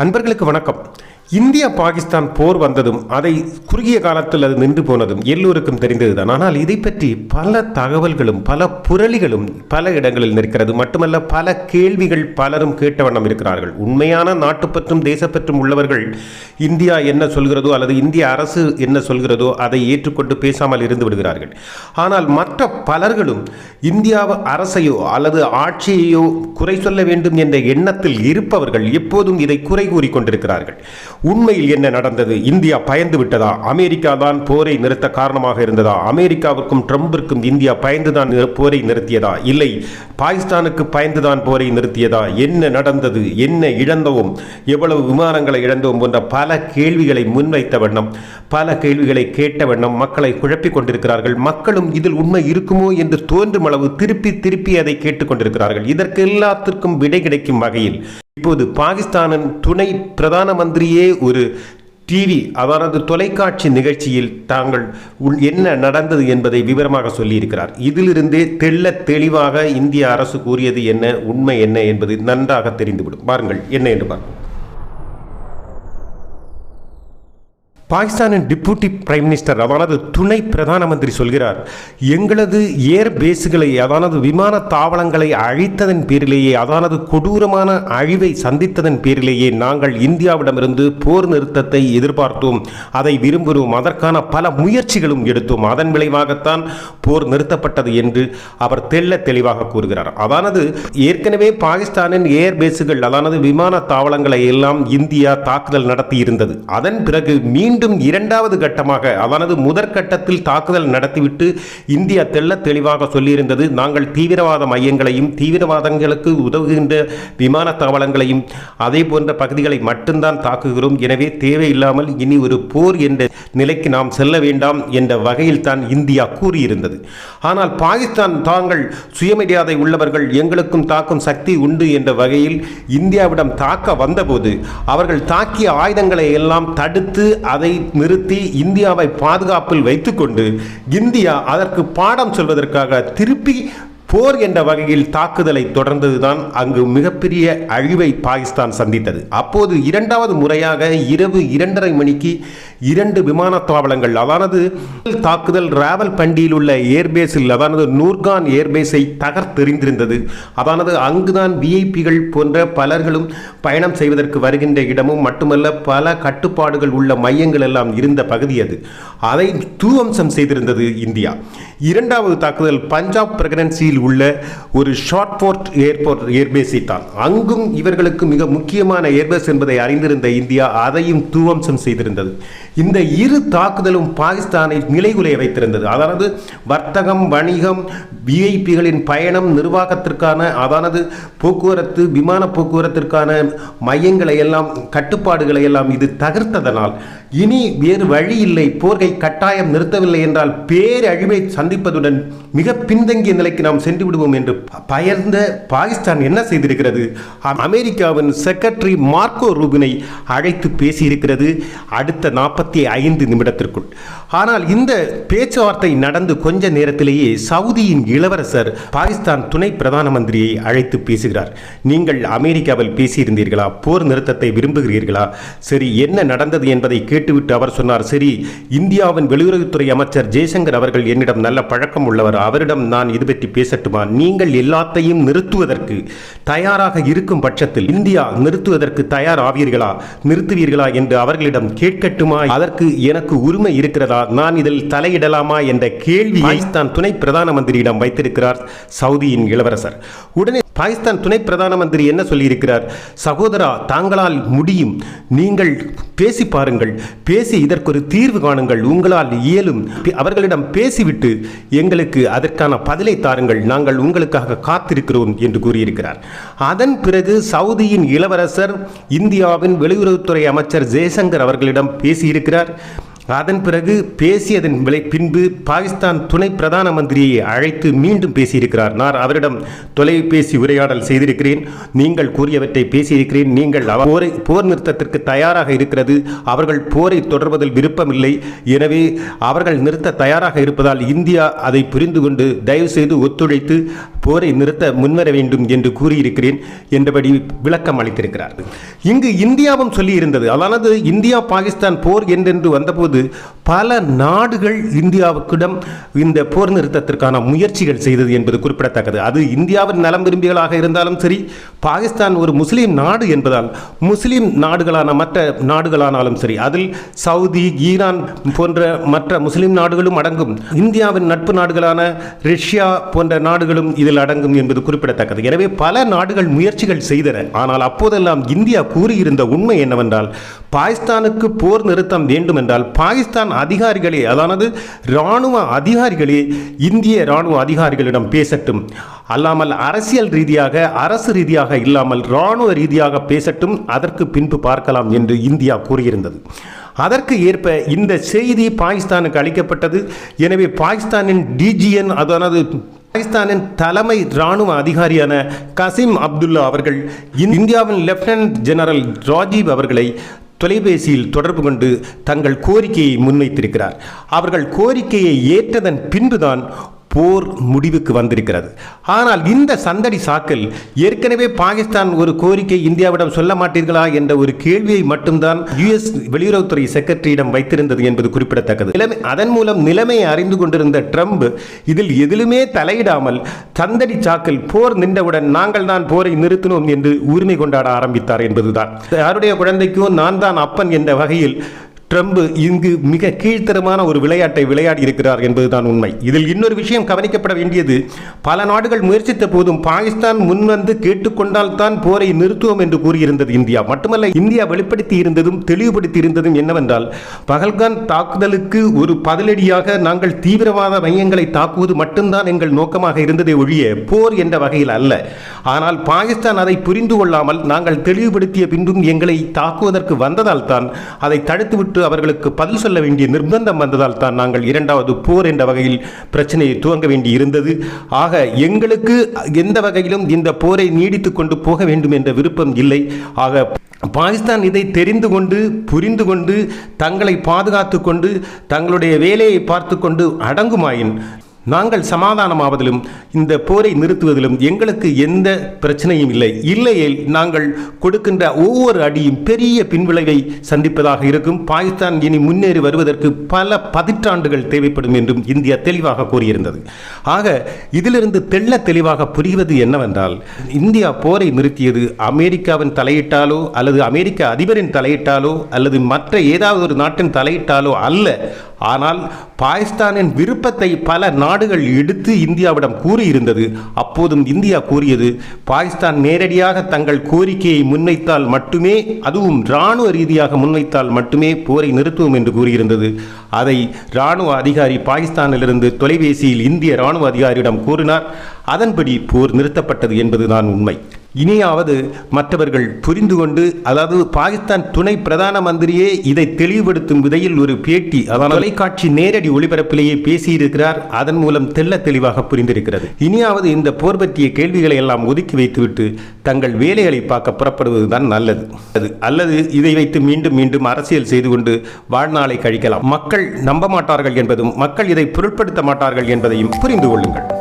அன்பர்களுக்கு வணக்கம். இந்தியா பாகிஸ்தான் போர் வந்ததும் அதை குறுகிய காலத்தில் அது நின்று போனதும் எல்லோருக்கும் தெரிந்ததுதான். ஆனால் இதை பற்றி பல தகவல்களும் பல புரளிகளும் பல இடங்களில் நிற்கிறது. மட்டுமல்ல பல கேள்விகள் பலரும் கேட்ட வண்ணம் இருக்கிறார்கள். உண்மையான நாட்டுப்பற்றும் தேசப்பற்றும் உள்ளவர்கள் இந்தியா என்ன சொல்கிறதோ அல்லது இந்திய அரசு என்ன சொல்கிறதோ அதை ஏற்றுக்கொண்டு பேசாமல் இருந்து விடுகிறார்கள். ஆனால் மற்ற பலர்களும் இந்தியா அரசையோ அல்லது ஆட்சியையோ குறை சொல்ல வேண்டும் என்ற எண்ணத்தில் இருப்பவர்கள் எப்போதும் இதை குறை கூறிக்கொண்டிருக்கிறார்கள் உண்மையில் என்ன நடந்தது? இந்தியா பயந்து விட்டதா? அமெரிக்கா தான் போரை நிறுத்த காரணமாக இருந்ததா? அமெரிக்காவிற்கும் ட்ரம்பிற்கும் இந்தியா பயந்துதான் நிறு- போரை நிறுத்தியதா? இல்லை பாகிஸ்தானுக்கு பயந்துதான் போரை நிறுத்தியதா? என்ன நடந்தது? என்ன இழந்தோம்? எவ்வளவு விமானங்களை இழந்தோம் போன்ற பல கேள்விகளை முன்வைத்த வண்ணம் பல கேள்விகளை கேட்ட வண்ணம் மக்களை குழப்பிக் கொண்டிருக்கிறார்கள். மக்களும் இதில் உண்மை இருக்குமோ என்று தோன்றும் அளவு திருப்பி திருப்பி அதை கேட்டுக்கொண்டிருக்கிறார்கள் இதற்கு எல்லாத்திற்கும் விடை கிடைக்கும் வகையில் இப்போது பாகிஸ்தானின் துணை பிரதான மந்திரியே ஒரு டிவி அதாவது தொலைக்காட்சி நிகழ்ச்சியில் தாங்கள் உள் என்ன நடந்தது என்பதை விவரமாக சொல்லியிருக்கிறார். இதிலிருந்தே தெள்ள தெளிவாக இந்திய அரசு கூறியது என்ன உண்மை என்ன என்பது நன்றாக தெரிந்துவிடும். பாருங்கள் என்ன என்று பாருங்கள் பாகிஸ்தானின் டிப்யூட்டி பிரைம் மினிஸ்டர் அதானது துணை பிரதான மந்திரி சொல்கிறார் எங்களது ஏர் பேஸுகளை அதானது விமான தாவளங்களை அழித்ததன் பேரிலேயே அதானது கொடூரமான அழிவை சந்தித்ததன் பேரிலேயே நாங்கள் இந்தியாவிடமிருந்து போர் நிறுத்தத்தை எதிர்பார்த்தோம். அதை விரும்புகிறோம். அதற்கான பல முயற்சிகளும் எடுத்தோம். அதன் விளைவாகத்தான் போர் நிறுத்தப்பட்டது என்று அவர் தெள்ள தெளிவாக கூறுகிறார். அதானது ஏற்கனவே பாகிஸ்தானின் ஏர் பேஸுகள் அதானது விமான தாவளங்களை எல்லாம் இந்தியா தாக்குதல் நடத்தி இருந்தது அதன் பிறகு மீண்டும் மீண்டும் இரண்டாவது கட்டமாக அதானது முதற்கட்டத்தில் தாக்குதல் நடத்திவிட்டு இந்தியா தெள்ள தெளிவாக சொல்லியிருந்தது. நாங்கள் தீவிரவாத மையங்களையும் தீவிரவாதங்களுக்கு உதவுகின்ற விமான தாவளங்களையும் அதே போன்ற பகுதிகளை மட்டும்தான் தாக்குகிறோம். எனவே தேவையில்லாமல் இனி ஒரு போர் என்ற நிலைக்கு நாம் செல்ல வேண்டாம் என்ற வகையில் தான் இந்தியா கூறியிருந்தது. ஆனால் பாகிஸ்தான் தாங்கள் சுயமரியாதை உள்ளவர்கள் எங்களுக்கும் தாக்கும் சக்தி உண்டு என்ற வகையில் இந்தியாவிடம் தாக்க வந்தபோது அவர்கள் தாக்கிய ஆயுதங்களை எல்லாம் தடுத்து அதை நிறுத்தி இந்தியாவை பாதுகாப்பில் வைத்துக்கொண்டு இந்தியா அதற்கு பாடம் சொல்வதற்காக திருப்பி போர் என்ற வகையில் தாக்குதலை தொடர்ந்ததுதான் அங்கு மிகப்பெரிய அழிவை பாகிஸ்தான் சந்தித்தது. அப்போது இரண்டாவது முறையாக இரவு இரண்டரை மணிக்கு இரண்டு விமான தாவளங்கள் அதானது தாக்குதல் ராவல் பண்டியில் உள்ள ஏர்பேஸில் அதானது நூர்கான் ஏர்பேஸை தகர்த்தெறிந்திருந்தது. அதானது அங்குதான் விஐபிகள் போன்ற பலர்களும் பயணம் செய்வதற்கு வருகின்ற இடமும் மட்டுமல்ல பல கட்டுப்பாடுகள் உள்ள மையங்கள் எல்லாம் இருந்த பகுதி அது. அதை தூவம்சம் செய்திருந்தது இந்தியா. இரண்டாவது தாக்குதல் பஞ்சாப் பிரகடன்சியில் உள்ள ஒரு ஷார்ட்போர்ட் ஏர்போர்ட் ஏர்பேஸை தான் அங்கும் இவர்களுக்கு மிக முக்கியமான ஏர்பேஸ் என்பதை அறிந்திருந்த இந்தியா அதையும் தூவம்சம் செய்திருந்தது. இந்த இரு தாக்குதலும் பாகிஸ்தானை நிலைகுலைய வைத்திருந்தது. அதாவது வர்த்தகம் வணிகம் விஐபிகளின் பயணம் நிர்வாகத்திற்கான அதானது போக்குவரத்து விமான போக்குவரத்திற்கான மையங்களை எல்லாம் கட்டுப்பாடுகளை எல்லாம் இது தகர்த்ததனால் இனி வேறு வழி இல்லை. போர்கை கட்டாயம் நிறுத்தவில்லை என்றால் பேரழிவை சந்திப்பதுடன் மிக பின்தங்கிய நிலைக்கு நாம் சென்று விடுவோம் என்று பயந்த பாகிஸ்தான் என்ன செய்திருக்கிறது? அமெரிக்காவின் செக்ரட்டரி மார்க்கோ ரூபினை அழைத்து பேசியிருக்கிறது அடுத்த நாற்பத்தி ஐந்து நிமிடத்திற்குள். ஆனால் இந்த பேச்சுவார்த்தை நடந்து கொஞ்ச நேரத்திலேயே சவுதியின் இளவரசர் பாகிஸ்தான் துணை பிரதான மந்திரியை அழைத்து பேசுகிறார். நீங்கள் அமெரிக்காவில் பேசியிருந்தீர்களா? போர் நிறுத்தத்தை விரும்புகிறீர்களா? சரி என்ன நடந்தது என்பதை கேட்டுவிட்டு அவர் சொன்னார். சரி இந்தியாவின் வெளியுறவுத்துறை அமைச்சர் ஜெய்சங்கர் அவர்கள் என்னிடம் நல்ல பழக்கம் உள்ளவர்? அவரிடம் நான் இது பற்றி பேசட்டுமா? நீங்கள் எல்லாத்தையும் நிறுத்துவதற்கு தயாராக இருக்கும் பட்சத்தில் இந்தியா நிறுத்துவதற்கு தயார் ஆவீர்களா? நிறுத்துவீர்களா என்று அவர்களிடம் கேட்கட்டுமா? அதற்கு எனக்கு உரிமை இருக்கிறதா? நான் இதில் தலையிடலாமா என்ற கேள்வி பாகிஸ்தான் துணை பிரதான மந்திரியிடம் வைத்திருக்கிறார் சவுதியின் இளவரசர். உடனே பாகிஸ்தான் துணை பிரதான மந்திரி என்ன சொல்லியிருக்கிறார்? சகோதரா தாங்களால் முடியும். நீங்கள் பேசி பாருங்கள். பேசி இதற்கொரு தீர்வு காணுங்கள். உங்களால் இயலும். அவர்களிடம் பேசிவிட்டு எங்களுக்கு அதற்கான பதிலை தாருங்கள். நாங்கள் உங்களுக்காக காத்திருக்கிறோம் என்று கூறியிருக்கிறார். அதன் பிறகு சவுதியின் இளவரசர் இந்தியாவின் வெளியுறவுத்துறை அமைச்சர் ஜெய்சங்கர் அவர்களிடம் பேசியிருக்கிறார். அதன் பிறகு பேசியதன் விலை பின்பு பாகிஸ்தான் துணை பிரதான மந்திரியை அழைத்து மீண்டும் பேசியிருக்கிறார். நான் அவரிடம் தொலைபேசி உரையாடல் செய்திருக்கிறேன். நீங்கள் கூறியவற்றை பேசியிருக்கிறேன். நீங்கள் அவர் போரை போர் நிறுத்தத்திற்கு தயாராக இருக்கிறது. அவர்கள் போரை தொடர்வதில் விருப்பமில்லை. எனவே அவர்கள் நிறுத்த தயாராக இருப்பதால் இந்தியா அதை புரிந்து கொண்டு தயவு செய்து ஒத்துழைத்து போரை நிறுத்த முன்வர வேண்டும் என்று கூறியிருக்கிறேன் என்றபடி விளக்கம் அளித்திருக்கிறார் இங்கு இந்தியாவும் சொல்லியிருந்தது. அதானது இந்தியா பாகிஸ்தான் போர் என்றென்று வந்தபோது பல நாடுகள் இந்தியாவுக்கிடம் இந்த போர் நிறுத்தத்திற்கான முயற்சிகள் செய்தது என்பது குறிப்பிடத்தக்கது. அது இந்தியாவின் நலம் விரும்பிகளாக இருந்தாலும் சரி பாகிஸ்தான் ஒரு முஸ்லீம் நாடு என்பதால் முஸ்லீம் நாடுகளான மற்ற நாடுகளானாலும் சரி அதில் சவுதி ஈரான் போன்ற மற்ற முஸ்லீம் நாடுகளும் அடங்கும். இந்தியாவின் நட்பு நாடுகளான ரஷ்யா போன்ற நாடுகளும் இதில் அடங்கும் என்பது குறிப்பிடத்தக்கது. எனவே பல நாடுகள் முயற்சிகள் செய்தன. ஆனால் அப்போதெல்லாம் இந்தியா கூறியிருந்த உண்மை என்னவென்றால் பாகிஸ்தானுக்கு போர் நிறுத்தம் வேண்டும் என்றால் பாகிஸ்தான் அதிகாரிகளே அதானது இராணுவ அதிகாரிகளே இந்திய இராணுவ அதிகாரிகளிடம் பேசட்டும். அல்லாமல் அரசியல் ரீதியாக அரசு ரீதியாக இல்லாமல் இராணுவ ரீதியாக பேசட்டும் அதற்கு பின்பு பார்க்கலாம் என்று இந்தியா கூறியிருந்தது. அதற்கு ஏற்ப இந்த செய்தி பாகிஸ்தானுக்கு அளிக்கப்பட்டது. எனவே பாகிஸ்தானின் டிஜிஎன் அதானது பாகிஸ்தானின் தலைமை இராணுவ அதிகாரியான கசிம் அப்துல்லா அவர்கள் இந்தியாவின் லெப்டினன்ட் ஜெனரல் ராஜீவ் அவர்களை தொலைபேசியில் தொடர்பு கொண்டு தங்கள் கோரிக்கையை முன்வைத்திருக்கிறார். அவர்கள் கோரிக்கையை ஏற்றதன் பின்புதான் போர் முடிவுக்கு வந்திருக்கிறது. ஆனால் இந்த சந்தடி சாக்கில் ஏற்கனவே பாகிஸ்தான் ஒரு கோரிக்கை இந்தியாவிடம் சொல்ல மாட்டீர்களா என்ற ஒரு கேள்வியை மட்டும்தான் யுஎஸ் வெளியுறவுத்துறை செக்ரட்டரியிடம் வைத்திருந்தது என்பது குறிப்பிடத்தக்கது. நிலைமை அதன் மூலம் நிலைமையை அறிந்து கொண்டிருந்த ட்ரம்ப் இதில் எதிலுமே தலையிடாமல் சந்தடி சாக்கில் போர் நின்றவுடன் நாங்கள் தான் போரை நிறுத்தினோம் என்று உரிமை கொண்டாட ஆரம்பித்தார் என்பதுதான். யாருடைய குழந்தைக்கும் நான் தான் அப்பன் என்ற வகையில் ட்ரம்ப் இங்கு மிக கீழ்த்தரமான ஒரு விளையாட்டை விளையாடி இருக்கிறார் என்பதுதான் உண்மை. இதில் இன்னொரு விஷயம் கவனிக்கப்பட வேண்டியது பல நாடுகள் முயற்சித்த போதும் பாகிஸ்தான் முன்வந்து கேட்டுக்கொண்டால் தான் போரை நிறுத்துவோம் என்று கூறியிருந்தது இந்தியா. மட்டுமல்ல இந்தியா வெளிப்படுத்தி இருந்ததும் தெளிவுபடுத்தி இருந்ததும் என்னவென்றால் பகல்கான் தாக்குதலுக்கு ஒரு பதிலடியாக நாங்கள் தீவிரவாத மையங்களை தாக்குவது மட்டும்தான் எங்கள் நோக்கமாக இருந்ததை ஒழிய போர் என்ற வகையில் அல்ல. ஆனால் பாகிஸ்தான் அதை புரிந்து கொள்ளாமல் நாங்கள் தெளிவுபடுத்திய பின்பும் எங்களை தாக்குவதற்கு வந்ததால் தான் அதை தடுத்துவிட்டு அவர்களுக்கு பதில் சொல்ல வேண்டிய நிர்பந்தம் வந்ததால் தான் நாங்கள் இரண்டாவது போர் என்ற வகையில் பிரச்சனையை துவங்க வேண்டி இருந்தது ஆக எங்களுக்கு எந்த வகையிலும் இந்த போரை நீடித்து கொண்டு போக வேண்டும் என்ற விருப்பம் இல்லை. ஆக பாகிஸ்தான் இதை தெரிந்து கொண்டு புரிந்து கொண்டு தங்களை பாதுகாத்து கொண்டு தங்களுடைய வேலையை பார்த்து கொண்டு அடங்குமாயின் நாங்கள் சமாதானமாவதிலும் இந்த போரை நிறுத்துவதிலும் எங்களுக்கு எந்த பிரச்சனையும் இல்லை. இல்லையே நாங்கள் கொடுக்கின்ற ஒவ்வொரு அடியும் பெரிய பின்விளைவை சந்திப்பதாக இருக்கும். பாகிஸ்தான் இனி முன்னேறி வருவதற்கு பல பதிற்றாண்டுகள் தேவைப்படும் என்றும் இந்தியா தெளிவாக கூறியிருந்தது. ஆக இதிலிருந்து தெள்ள தெளிவாக புரிவது என்னவென்றால் இந்தியா போரை நிறுத்தியது அமெரிக்காவின் தலையிட்டாலோ அல்லது அமெரிக்க அதிபரின் தலையிட்டாலோ அல்லது மற்ற ஏதாவது ஒரு நாட்டின் தலையிட்டாலோ அல்ல. ஆனால் பாகிஸ்தானின் விருப்பத்தை பல நாடுகள் எடுத்து இந்தியாவிடம் கூறியிருந்தது. அப்போதும் இந்தியா கூறியது பாகிஸ்தான் நேரடியாக தங்கள் கோரிக்கையை முன்வைத்தால் மட்டுமே அதுவும் இராணுவ ரீதியாக முன்வைத்தால் மட்டுமே போரை நிறுத்துவோம் என்று கூறியிருந்தது. அதை இராணுவ அதிகாரி பாகிஸ்தானிலிருந்து தொலைபேசியில் இந்திய இராணுவ அதிகாரியிடம் கூறினார். அதன்படி போர் நிறுத்தப்பட்டது என்பதுதான் உண்மை. இனியாவது மற்றவர்கள் புரிந்து கொண்டு அதாவது பாகிஸ்தான் துணை பிரதான மந்திரியே இதை தெளிவுபடுத்தும் விதையில் ஒரு பேட்டி அதான் தொலைக்காட்சி நேரடி ஒளிபரப்பிலேயே பேசியிருக்கிறார். அதன் மூலம் தெள்ள தெளிவாக புரிந்திருக்கிறது. இனியாவது இந்த போர் பற்றிய கேள்விகளை எல்லாம் ஒதுக்கி வைத்துவிட்டு தங்கள் வேலைகளை பார்க்க புறப்படுவதுதான் நல்லது. அது அல்லது இதை வைத்து மீண்டும் மீண்டும் அரசியல் செய்து கொண்டு வாழ்நாளை கழிக்கலாம். மக்கள் நம்ப மாட்டார்கள் என்பதும் மக்கள் இதை பொருட்படுத்த மாட்டார்கள் என்பதையும் புரிந்து கொள்ளுங்கள்.